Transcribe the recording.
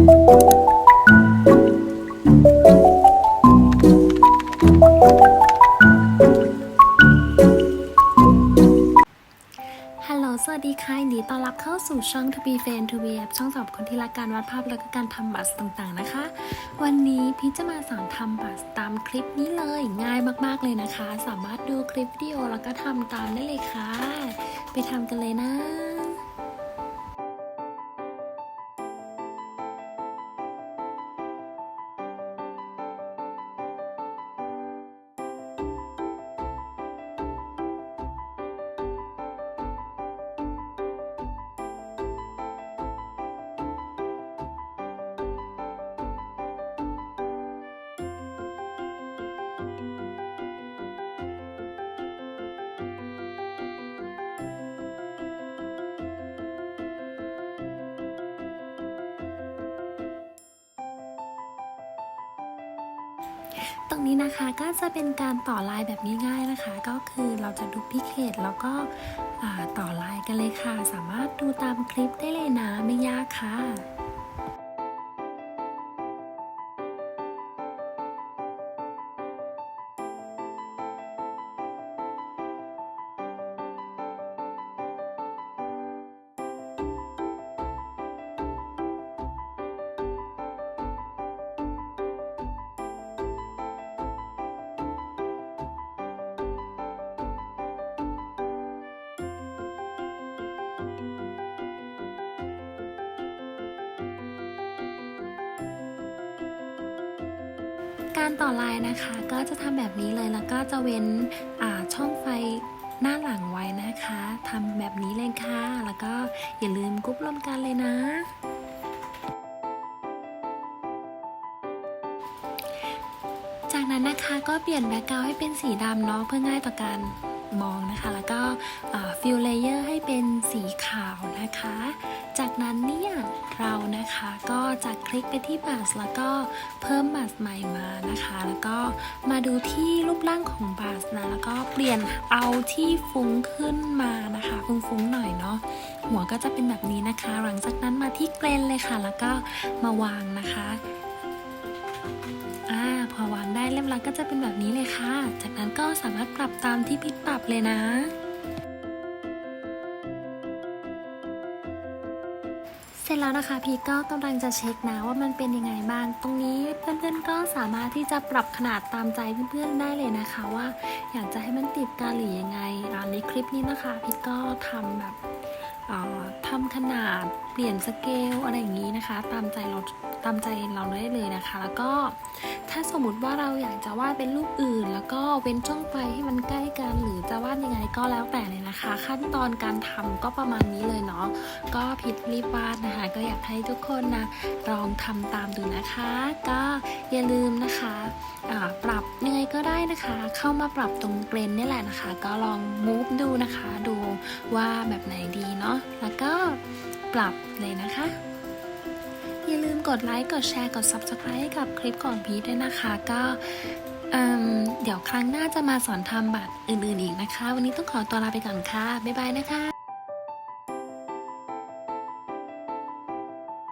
ฮัลโหล สวัสดีค่ะยินดีต้อนรับเข้าสู่ช่อง To Be Fan To Be App ช่องสำหรับคนที่รักการวาดภาพและก็การทำบัตรต่างๆนะคะ วันนี้พี่จะมาสอนทำบัตรตามคลิปนี้เลย ง่ายมากๆเลยนะคะ สามารถดูคลิปวิดีโอแล้วก็ทำตามได้เลยค่ะ ไปทำกันเลยนะ ตรงนี้นะคะก็จะเป็นการต่อลายแบบง่ายๆนะคะ ก็คือเราจะดูพิเคตแล้วก็ต่อลายกันเลยค่ะ สามารถดูตามคลิปได้เลยนะไม่ยากค่ะ การต่อลายนะคะ ก็จะทำแบบนี้เลยแล้วก็จะเว้นอ่าช่องไฟหน้าหลังไว้นะคะทำแบบนี้เลยค่ะ แล้วก็อย่าลืมกรุ๊ปรวมกันเลยนะจากนั้นนะคะก็เปลี่ยนแบ็กกราวให้เป็นสีดำเนาะเพื่อง่ายต่อการมองนะคะ แล้วก็ฟิลเลเยอร์ให้เป็นสีขาวนะคะ จากนั้น คลิกไปที่บัสแล้วก็เพิ่มบัสใหม่มานะคะ แล้วก็มาดูที่รูปร่างของบัสนะแล้วก็เปลี่ยนเอาที่ฟุ้งขึ้นมานะคะฟุ้งๆหน่อยเนาะหัวก็จะเป็นแบบนี้นะคะ หลังจากนั้นมาที่เกรนเลยค่ะ แล้วก็มาวางนะคะอ่าพอวางได้เรียบร้อยก็จะเป็นแบบนี้เลยค่ะ จากนั้นก็สามารถปรับตามที่พิดปรับเลยนะ ร็จแล้วนะคะ พีก็กำลังจะเช็คนะว่ามันเป็นยังไงบ้าง ตรงนี้เพื่อนๆก็สามารถที่จะปรับขนาดตามใจเพื่อนๆได้เลยนะคะ ว่าอยากจะให้มันติดกาหลียังไงอ่าในคลิปนี้นะคะ พีก็ทำแบบ ทำขนาดเปลี่ยนสเกลอะไรอย่างนี้นะคะ ตามใจเราตามใจเราได้เลยนะคะ แล้วก็ถ้าสมมติว่าเราอยากจะวาดเป็นรูปอื่น แล้วก็เว้นช่องไฟให้มันใกล้กันหรือจะวาดยังไงก็แล้วแต่เลยนะคะ ขั้นตอนการทำก็ประมาณนี้เลยเนาะก็ผิดรีบวาดนะคะ ก็อยากให้ทุกคนนะลองทำตามดูนะคะ ก็อย่าลืมนะคะปรับยังไงก็ได้นะคะ เข้ามาปรับตรงเกรนนี่แหละนะคะ ก็ลองมูฟดูนะคะดู ว่าแบบไหนดีเนาะแล้วก็ปรับเลยนะคะ อย่าลืมกดไลค์กดแชร์กด Subscribe ให้กับคลิปของพีทด้วยนะคะ ก็เเดี๋ยวครั้งหน้าจะมาสอนทำบัตรอื่นๆอีกนะคะ วันนี้ต้องขอตัวลาไปก่อนค่ะบ๊ายบายนะคะ